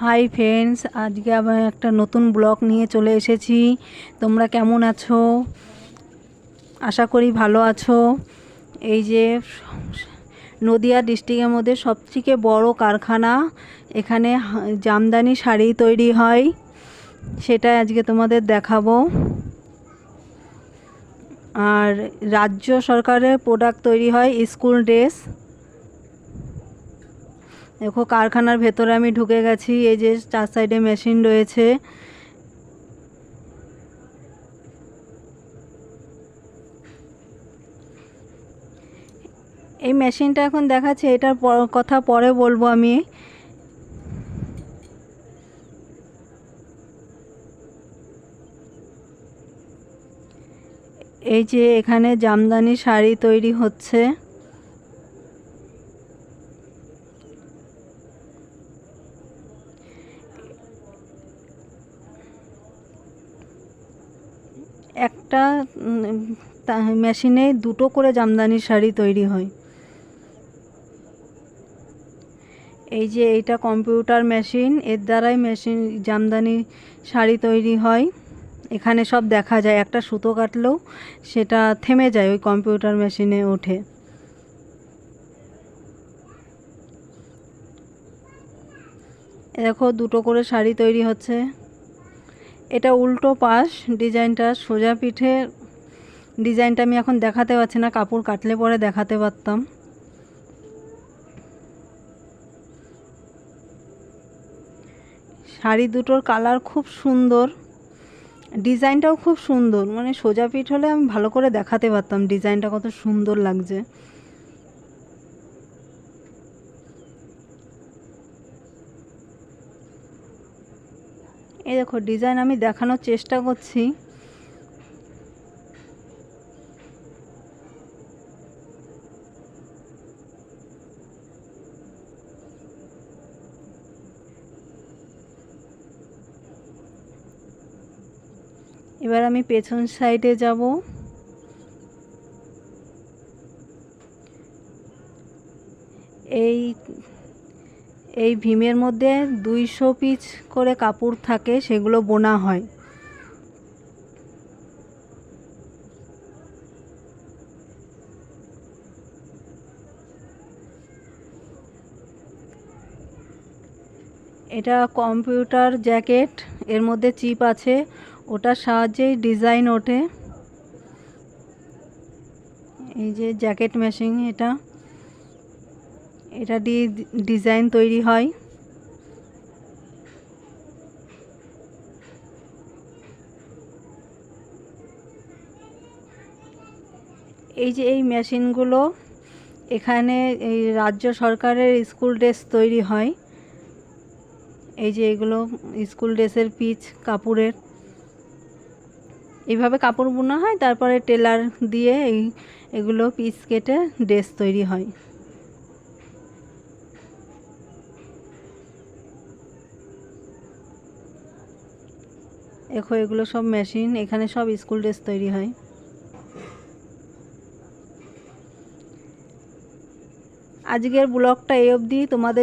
Hi friends, আজকে আবার একটা নতুন ব্লগ নিয়ে চলে এসেছি। তোমরা কেমন আছো? আশা করি ভালো আছো। এই যে নদিয়া ডিস্ট্রিক্টের মধ্যে সবথেকে বড় কারখানা, এখানে জামদানি শাড়ি তৈরি হয়। সেটা আজকে তোমাদের দেখাবো। আর রাজ্য সরকারের প্রোডাক্ট তৈরি হয় স্কুল ড্রেস। দেখো, কারখানার ভেতরে আমি ঢুকে গেছি, এই যে চার সাইডে মেশিন রয়েছে। এই মেশিনটা এখন দেখাচ্ছে, এটার কথা পরে বলব আমি। এই যে এখানে জামদানি শাড়ি তৈরি হচ্ছে। একটা মেশিনে দুটো করে জামদানি শাড়ি তৈরি হয়। এই যে এইটা কম্পিউটার মেশিন, এর দ্বারাই মেশিন, জামদানি শাড়ি তৈরি হয়। এখানে সব দেখা যায়, একটা সুতো কাটলেও সেটা থেমে যায় ওই কম্পিউটার মেশিনে ওঠে। দেখো, দুটো করে শাড়ি তৈরি হচ্ছে। এটা উল্টো পাশ, ডিজাইনটা সোজা পিঠে। ডিজাইনটা আমি এখন দেখাতে পারছি না, কাপড় কাটলে পরে দেখাতে পারতাম। শাড়ি দুটোর কালার খুব সুন্দর। ডিজাইনটাও খুব সুন্দর মানে সোজা পিঠ হলে আমি ভালো করে দেখাতে পারতাম, ডিজাইনটা কত সুন্দর লাগছে। এই দেখো ডিজাইন আমি দেখানোর চেষ্টা করছি। এবার আমি পেছন সাইডে যাব। এই এই ভীমের মধ্যে দুইশো পিস করে কাপড় থাকে, সেগুলো বোনা হয়। এটা কম্পিউটার জ্যাকেট, এর মধ্যে চিপ আছে, ওটার সাহায্যেই ডিজাইন ওঠে। এই যে জ্যাকেট মেশিন এটা। এটা দিয়ে ডিজাইন তৈরি হয়। এই যে এই মেশিনগুলো এখানে এই রাজ্য সরকারের স্কুল ড্রেস তৈরি হয়। এই যে এগুলো স্কুল ড্রেসের পিচ, কাপড়ের। এইভাবে কাপড় বোনা হয়, তারপরে টেলার দিয়ে এই এগুলো পিস কেটে ড্রেস তৈরি হয়। দেখো এগুলো সব মেশিন। এখানে সব স্কুল ড্রেস তৈরি হয়। আজকের ব্লগটা এই অবধি। তোমাদের